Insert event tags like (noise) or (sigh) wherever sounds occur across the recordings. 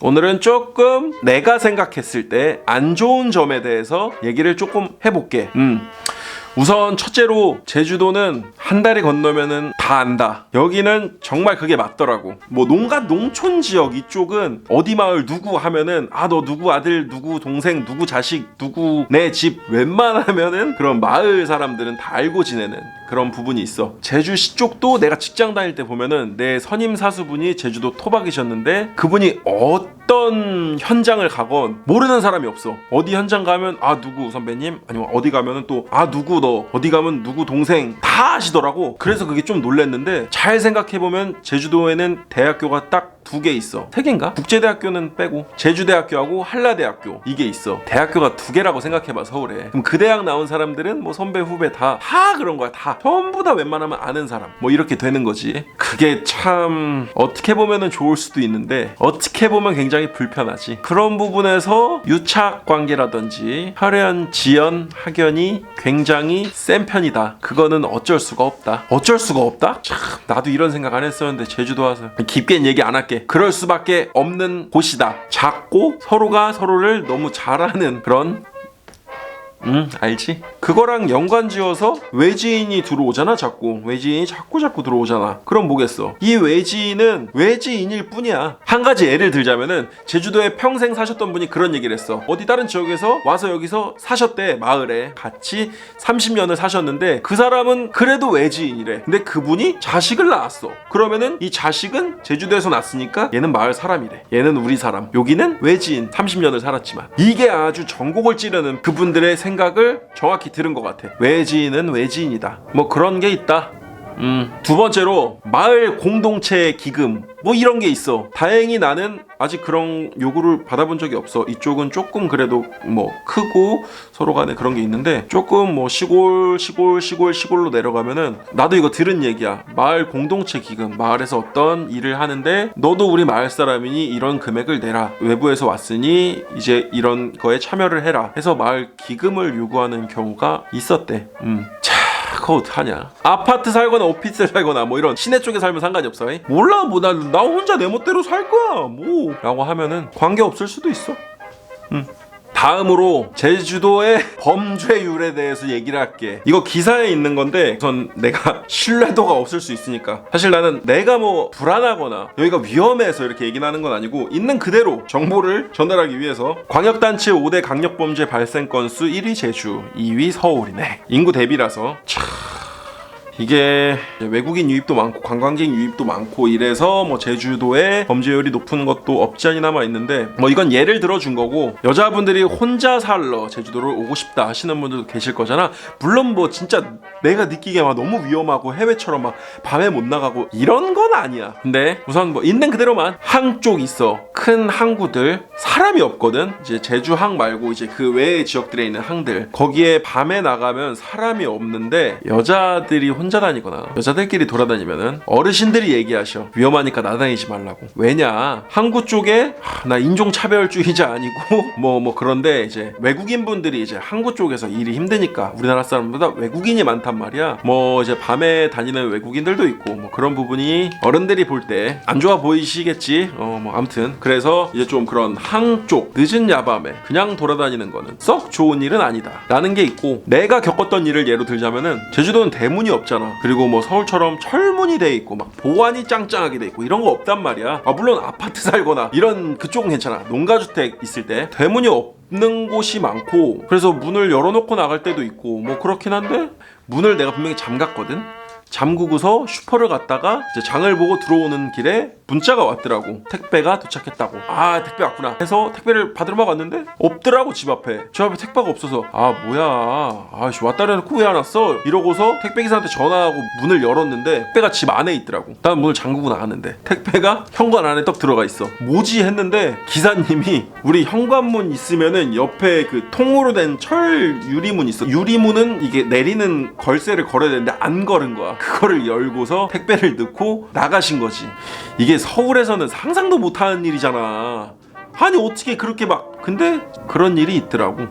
오늘은 조금 내가 생각했을 때 안 좋은 점에 대해서 얘기를 조금 해볼게. 음. 우선 첫째로 제주도는 한 달이 건너면은 다 안다. 여기는 정말 그게 맞더라고. 뭐 농가 농촌 지역 이쪽은 어디 마을 누구 하면은 아 너 누구 아들 누구 동생 누구 자식 누구 내 집 웬만하면은 그런 마을 사람들은 다 알고 지내는 그런 부분이 있어. 제주시 쪽도 내가 직장 다닐 때 보면은 내 선임 사수분이 제주도 토박이셨는데 그분이 어 떤 현장을 가건 모르는 사람이 없어. 어디 현장 가면 아 누구 선배님 아니면 어디 가면은 또 아 누구 너 어디 가면 누구 동생 다 아시더라고. 그래서 그게 좀 놀랬는데 잘 생각해 보면 제주도에는 대학교가 딱 두 개 있어. 세 개인가? 국제대학교는 빼고 제주대학교하고 한라대학교 이게 있어. 대학교가 두 개라고 생각해봐 서울에. 그럼 그 대학 나온 사람들은 뭐 선배 후배 다다 그런 거야. 다 전부 다 웬만하면 아는 사람. 뭐 이렇게 되는 거지. 그게 참 어떻게 보면은 좋을 수도 있는데 어떻게 보면 굉장히 불편하지. 그런 부분에서 유착 관계라든지 혈연, 지연, 학연이 굉장히 센 편이다. 그거는 어쩔 수가 없다. 어쩔 수가 없다? 참 나도 이런 생각 안 했었는데 제주도 와서 깊게는 얘기 안 할게. 그럴 수밖에 없는 곳이다. 작고 서로가 서로를 너무 잘 아는 그런 음 알지? 그거랑 연관 지어서 외지인이 들어오잖아 자꾸. 외지인이 자꾸 자꾸 들어오잖아. 그럼 뭐겠어? 이 외지인은 외지인일 뿐이야. 한 가지 예를 들자면은 제주도에 평생 사셨던 분이 그런 얘기를 했어. 어디 다른 지역에서 와서 여기서 사셨대 마을에. 같이 30년을 사셨는데 그 사람은 그래도 외지인이래. 근데 그분이 자식을 낳았어. 그러면은 이 자식은 제주도에서 낳았으니까 얘는 마을 사람이래. 얘는 우리 사람. 여기는 외지인 30년을 살았지만. 이게 아주 전곡을 찌르는 그분들의 생각 을 정확히 들은 것 같아. 외지인은 외지인이다. 뭐 그런 게 있다. 음, 두 번째로 마을 공동체 기금 뭐 이런 게 있어. 다행히 나는 아직 그런 요구를 받아본 적이 없어. 이쪽은 조금 그래도 뭐 크고 서로 간에 그런 게 있는데 조금 뭐 시골 시골 시골 시골로 내려가면은 나도 이거 들은 얘기야. 마을 공동체 기금 마을에서 어떤 일을 하는데 너도 우리 마을 사람이니 이런 금액을 내라. 외부에서 왔으니 이제 이런 거에 참여를 해라. 해서 마을 기금을 요구하는 경우가 있었대. 음. 차, 그거 어떡하냐 아파트 살거나 오피스텔 살거나 뭐 이런 시내 쪽에 살면 상관이 없어 이? 몰라 뭐 나 나 혼자 내 멋대로 살 거야 뭐 라고 하면은 관계 없을 수도 있어 음. 다음으로 제주도의 범죄율에 대해서 얘기를 할게. 이거 기사에 있는 건데 우선 내가 (laughs) 신뢰도가 없을 수 있으니까 사실 나는 내가 뭐 불안하거나 여기가 위험해서 이렇게 얘기를 하는 건 아니고 있는 그대로 정보를 전달하기 위해서 광역단체 5대 강력범죄 발생 건수 1위 제주, 2위 서울이네. 인구 대비라서 참 이게 외국인 유입도 많고 관광객 유입도 많고 이래서 뭐 제주도에 범죄율이 높은 것도 없지 않이 남아 있는데 뭐 이건 예를 들어 준 거고 여자분들이 혼자 살러 제주도를 오고 싶다 하시는 분들도 계실 거잖아. 물론 뭐 진짜 내가 느끼기에 막 너무 위험하고 해외처럼 막 밤에 못 나가고 이런 건 아니야. 근데 우선 뭐 있는 그대로만 항쪽 있어. 큰 항구들 사람이 없거든. 이제 제주 항 말고 이제 그 외의 지역들에 있는 항들. 거기에 밤에 나가면 사람이 없는데 여자들이 혼자 다니거나 여자들끼리 돌아다니면은 어르신들이 얘기하셔. 위험하니까 나다니지 말라고. 왜냐? 항구 쪽에 하, 나 인종 차별주의자 아니고 (laughs) 뭐뭐 그런데 이제 외국인 분들이 이제 항구 쪽에서 일이 힘드니까 우리나라 사람보다 외국인이 많단 말이야. 뭐 이제 밤에 다니는 외국인들도 있고 뭐 그런 부분이 어른들이 볼 때 안 좋아 보이시겠지. 어 뭐 아무튼 그래서 이제 좀 그런 항쪽 늦은 야밤에 그냥 돌아다니는 거는 썩 좋은 일은 아니다. 라는 게 있고 내가 겪었던 일을 예로 들자면은 제주도는 대문이 없잖아 그리고 뭐 서울처럼 철문이 돼 있고 막 보안이 짱짱하게 돼 있고 이런 거 없단 말이야. 아 물론 아파트 살거나 이런 그쪽은 괜찮아. 농가주택 있을 때 대문이 없는 곳이 많고 그래서 문을 열어놓고 나갈 때도 있고 뭐 그렇긴 한데 문을 내가 분명히 잠갔거든 잠그고서 슈퍼를 갔다가 이제 장을 보고 들어오는 길에 문자가 왔더라고. 택배가 도착했다고. 아 택배 왔구나. 해서 택배를 받으러 막 왔는데 없더라고 집 앞에. 집 앞에 택배가 없어서. 아 뭐야. 아씨 왔다 해놓고 왜 안 왔어. 이러고서 택배 기사한테 전화하고 문을 열었는데 택배가 집 안에 있더라고. 난 문을 잠그고 나갔는데 택배가 현관 안에 떡 들어가 있어. 뭐지 했는데 기사님이 우리 현관문 있으면은 옆에 그 통으로 된 철 유리문 있어. 유리문은 이게 내리는 걸쇠를 걸어야 되는데 안 걸은 거야 그거를 열고서 택배를 넣고 나가신 거지. 이게 서울에서는 상상도 못하는 일이잖아. 아니 어떻게 그렇게 막 근데 그런 일이 있더라고.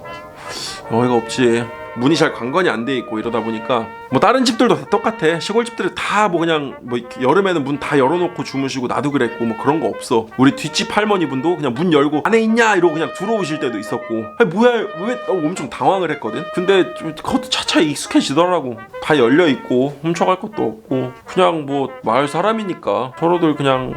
어이가 없지 문이 잘 관건이 안 돼 있고 이러다 보니까 뭐 다른 집들도 다 똑같아. 시골 집들은 다뭐 그냥 뭐 여름에는 문 다 열어놓고 주무시고 나도 그랬고 뭐 그런 거 없어. 우리 뒷집 할머니 분도 그냥 문 열고 안에 있냐? 이러고 그냥 들어오실 때도 있었고. 아니 뭐야? 왜 어, 엄청 당황을 했거든? 근데 좀 그것도 차차 익숙해지더라고. 다 열려 있고 훔쳐갈 것도 없고. 그냥 뭐 마을 사람이니까. 서로들 그냥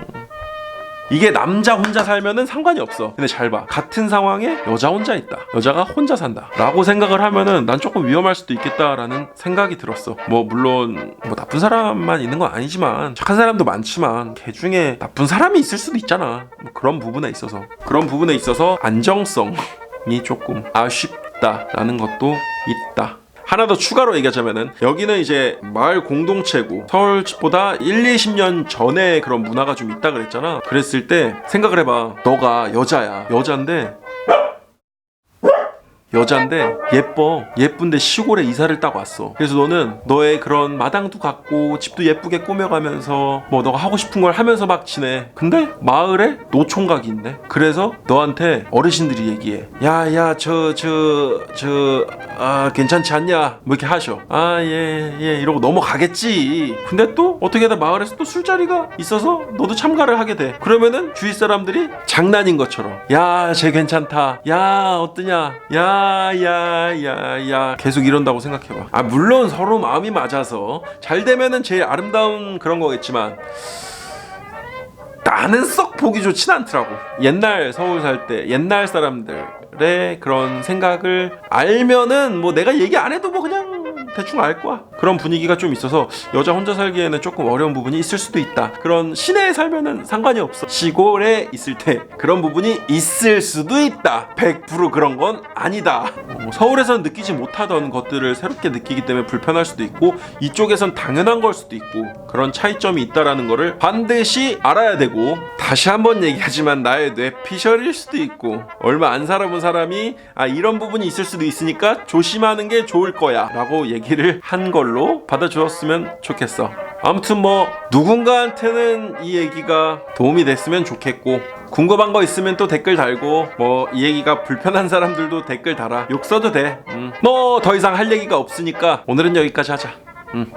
이게 남자 혼자 살면은 상관이 없어. 근데 잘 봐. 같은 상황에 여자 혼자 있다. 여자가 혼자 산다. 라고 생각을 하면은 난 조금 위험할 수도 있겠다라는 생각이 들었어. 뭐, 물론, 뭐, 나쁜 사람만 있는 건 아니지만, 착한 사람도 많지만, 걔 중에 나쁜 사람이 있을 수도 있잖아. 뭐 그런 부분에 있어서. 그런 부분에 있어서 안정성이 조금 아쉽다라는 것도 있다. 하나 더 추가로 얘기하자면은 여기는 이제 마을 공동체고 서울보다 1, 20년 전에 그런 문화가 좀 있다 그랬잖아. 그랬을 때 생각을 해봐. 너가 여자야. 여잔데 여잔데 예뻐 예쁜데 시골에 이사를 딱 왔어. 그래서 너는 너의 그런 마당도 갖고 집도 예쁘게 꾸며가면서 뭐 너가 하고 싶은 걸 하면서 막 지내. 근데 마을에 노총각이 있네. 그래서 너한테 어르신들이 얘기해. 야야 저 저 저 아 괜찮지 않냐? 뭐 이렇게 하셔. 아 예예 이러고 넘어가겠지. 근데 또 어떻게든 마을에서 또 술자리가 있어서 너도 참가를 하게 돼. 그러면은 주위 사람들이 장난인 것처럼. 야 쟤 괜찮다. 야 어떠냐? 야 야야야 계속 이런다고 생각해봐 아 물론 서로 마음이 맞아서 잘 되면은 제일 아름다운 그런 거겠지만 나는 썩 보기 좋진 않더라고. 옛날 서울 살 때 옛날 사람들의 그런 생각을 알면은 뭐 내가 얘기 안 해도 뭐 그냥 대충 알 거야. 그런 분위기가 좀 있어서 여자 혼자 살기에는 조금 어려운 부분이 있을 수도 있다. 그런 시내에 살면은 상관이 없어. 시골에 있을 때 그런 부분이 있을 수도 있다. 100% 그런 건 아니다. 뭐 서울에서는 느끼지 못하던 것들을 새롭게 느끼기 때문에 불편할 수도 있고 이쪽에선 당연한 걸 수도 있고 그런 차이점이 있다라는 거를 반드시 알아야 되고 다시 한번 얘기하지만 나의 뇌피셜일 수도 있고 얼마 안 살아본 사람이 아 이런 부분이 있을 수도 있으니까 조심하는 게 좋을 거야 라고 얘기 를 한 걸로 받아주었으면 좋겠어. 아무튼 뭐 누군가한테는 이 얘기가 도움이 됐으면 좋겠고 궁금한 거 있으면 또 댓글 달고 뭐 이 얘기가 불편한 사람들도 댓글 달아. 욕 써도 돼뭐 더 이상 할 얘기가 없으니까 오늘은 여기까지 하자. 음,